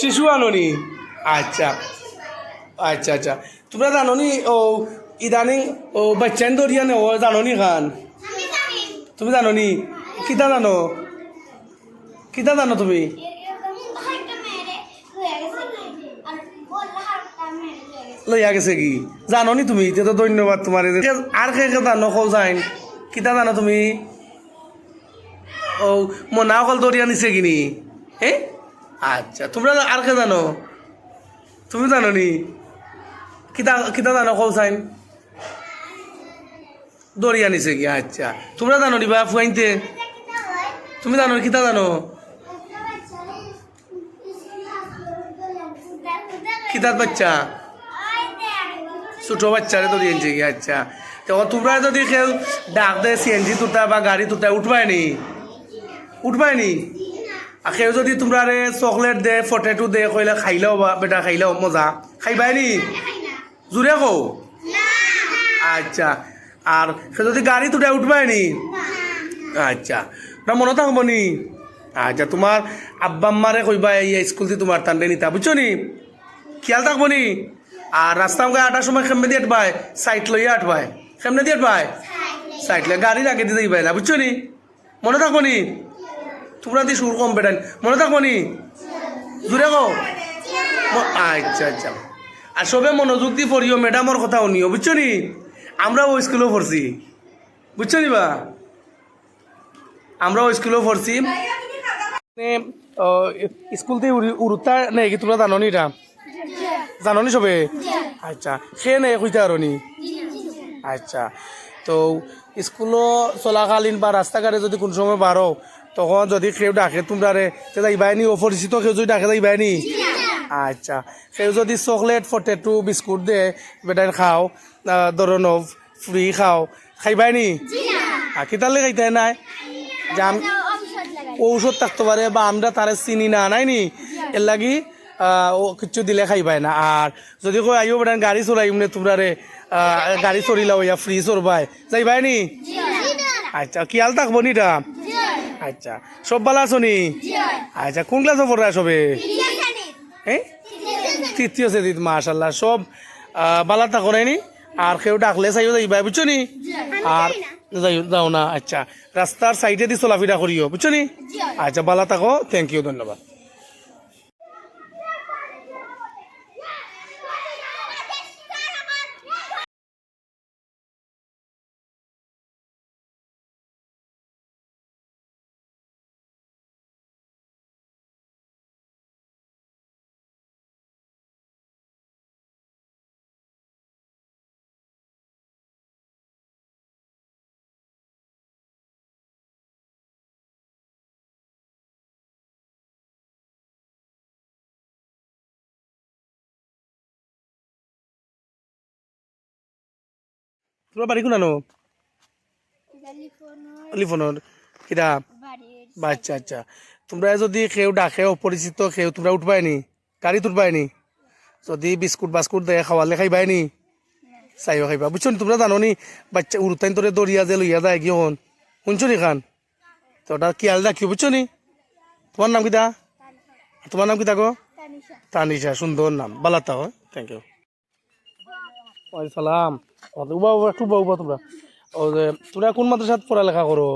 শিশু আননি। আচ্ছা। আচ্ছা আচ্ছা। তোমরা জানো নি ও, ইদানিং, ও, বাচ্চান দরিয়া নে ও জানো নি খান তুমি জানো নি কিতা জানো? কিতা জানো তুমি? লইয়া গেছে কি? জানো নি তুমি? এতিয়া তো ধন্যবাদ তোমার আর কে জানো কও যাইন কিতা জানো তুমি? ও মনা অকল দরিয়া নিছে কিনি? হে? আচ্ছা তোমরা আর কে জানো? তুমি জানো নি কিতা কিতা জানো কও যাইন দরিয়া নিছে কি? আচ্ছা তোমরা জানো নি বা ফুয়াইতে তুমি জানো কিতা জানো? কিতার বাচ্চা? ছোট বাচ্চারে তো দিয়েছে কি? আচ্ছা তখন তোমরা যদি কেউ ডাক দেয় সিএনজি তুটা বা গাড়ি তুটা উঠবাই নি? উঠবাই নি? আর কেউ যদি তোমরা রে চকলেট দে ফটেটো দে কইলে খাইলেও বা বেটা খাইলেও মজা। খাইবাই নি? জোরে কও? আচ্ছা আর সে যদি গাড়ি তুটা উঠবাই নি? আচ্ছা ওটা মনে থাকব নি? আচ্ছা তোমার আব্বা আম্মারে কইবা এই স্কুল থেকে তোমার টানলে নিতা বুঝছ নি? খেয়াল থাকব নি? আর রাস্তা আমাকে আটার সময় কেমনে দিয়ে আটবাই সাইট লইয়া আটবাই কেমনে দিয়ে আটবাই সাইট লইয়া গাড়ির আগে দিয়ে দিবাই না বুঝছ নি? মনে থাকব নি? তোমরা দিয়ে সুর কম বেটান মনে থাকব নি? জুড়ে গো আচ্ছা আচ্ছা। আর সবে মনোযোগ দিয়ে পড়িও ম্যাডামর কথা শুনিও বুঝছ নি? আমরা ওই স্কুলেও পড়ছি বুঝছ নি বা? আমরা ওই স্কুলেও পড়ছি স্কুল থেকে উড়ুতা নেই কি তোমরা জানো নি এটা? জানো নি সবে? আচ্ছা সে নেই কইতে আরও নি? আচ্ছা তো স্কুলও চলাকালীন বা রাস্তাঘাটে যদি কোন সময় বারো তখন যদি কেউ ডাকে তোমরা রে তে যাইবাই নি অপরিচিত কেউ যদি ডাকে যাইবাই নি আচ্ছা কেউ যদি চকলেট পটেটো বিস্কুট দে বেটার খাও ধরন ফ্রি খাও খাইবাই নি আর কিতালে খাইতে নাই? যে আম- ঔষধ থাকতে পারে বা আমরা তারে চিনি না নাই নি? এর লাগি ও কিছু দিলে খাইবাই না। আর যদি কই আইও বেটান গাড়ি চলাই মানে তোমরা রে গাড়ি চলিলা হইয়া ফ্রি চলবাই যাইবাই নি আচ্ছা কি হাল থাকব নি আচ্ছা সব ভালো আছো নি? আচ্ছা কোন ক্লাসে পড়া সবে তৃতীয় শ্রেণীত মাশাল্লাহ সব বালাতা করে নি? আর কেউ ডাকলে চাইও যাইবা বুঝছ নি? আর যাই যাও না আচ্ছা রাস্তার সাইডে দিয়ে চলাফিরা করিও, বুঝছ নি? আচ্ছা বালা থাকো থ্যাংক ইউ ধন্যবাদ। তোমার বাড়ি কোন আনো? লিফোনের। কিরা? আচ্ছা আচ্ছা। তোমরা যদি কেউ ডাকে অপরিচিত কেউ তোমরা উঠবাই নি? গাড়ি উঠবাই নি? যদি বিস্কুট বাস্কুট দেয় খাওয়ালে খাইবাই নি? চাইও খাইবা। বুঝছ নি? তোমরা জানো নি? বাচ্চা উরুতাইন তোরে দরিয়া যে লইয়া যায় গিয়ে হন? শুনছো নি খান? তো ওটা কি আলাদা কি বুঝছ নি? তোমার নাম কিতা? তোমার নাম কিতা গো তানিশা। সুন্দর নাম। বালাতা হয় থ্যাংক ইউ সালাম উবা উবা, একটু উবা উবা তোমরা। ও যে, তোমরা কোন মাদ্রাসাত পড়ালেখা করো?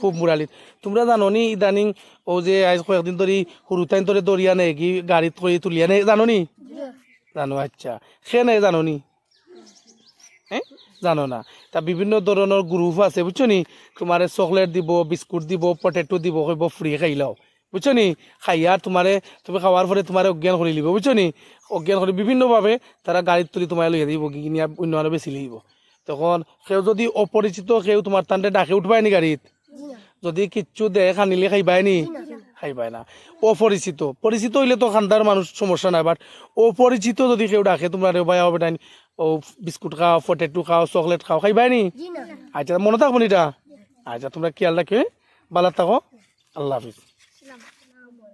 খুব মুরালিত। তোমরা জানো নি ইদানিং ও যে আজ কয়েকদিন ধরে সৰুতাইন ধরে দরিয়া নে কি গাড়ীত কৰি তুলিয়া নে জানো নি জানো আচ্ছা। সে নাই জানো নি হ্যাঁ জানো না। তা বিভিন্ন ধরনের গ্রুপ আছে বুঝছ নি? তোমার চকলেট দিব, বিস্কুট দিব পটেটো দিব কইব ফ্রি খাই লও। বুঝছ নি? খাইয়া তোমারে তুমি খাওয়ার পরে তোমার অজ্ঞান করে লিব বুঝছ নি? অজ্ঞান করে বিভিন্নভাবে তারা গাড়ীত তুলি তোমার লইয়া দিব কিনি অন্য আরও বেশি লিব তখন সেও যদি অপরিচিত কেউ তোমার টানতে ডাকে উঠবাই নি গাড়ীত। যদি কিচ্ছু দে খানিলে খাইবাই নি? খাইবাই না। অপরিচিত পরিচিত হইলে তো খান্দার মানুষ সমস্যা নাই বাট অপরিচিত যদি কেউ ডাকে তোমরা ভাই হবে ও বিস্কুট খাও পটেটো খাও চকলেট খাও খাইবাই নি? আচ্ছা মনে থাকব এটা? আচ্ছা তোমরা খেয়াল রাখবে ভালো থাকো। আল্লাহ হাফিজ।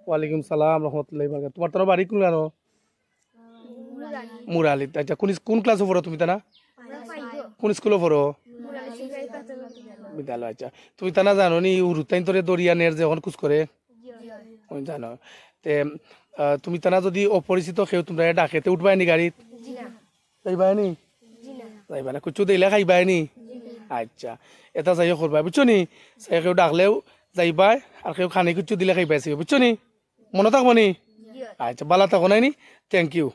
ওয়ালাইকুম সালাম, রহমতুল্লাহ বরকাত তোমার তোর বাড়ি কোন আনো মুরালিত আচ্ছা কোন কোন ক্লাসে পড়ো তুমি তানা কোন স্কুলে পড়ো? বিদ্যালয় আচ্ছা। তুমি তা না জানো নি, উরুতাইন তোরে দরিয়া নের যখন কুচ করে? জানো। তে তুমি তারা যদি অপরিচিত কেউ তোমরা ডাকে তে উঠবাই নি গাড়িত? যাইবাই নি? যাইবা না কুচু দিলে খাইবাই নি? আচ্ছা এটা যাইও করবা বুঝছ নি? কেউ ডাকলেও যাইবাই আর কেউ খানি কুচু দিলে খাইবাই বুঝছ নি? মনে থাকব নি? আচ্ছা বালা থাকো নাই থ্যাংক ইউ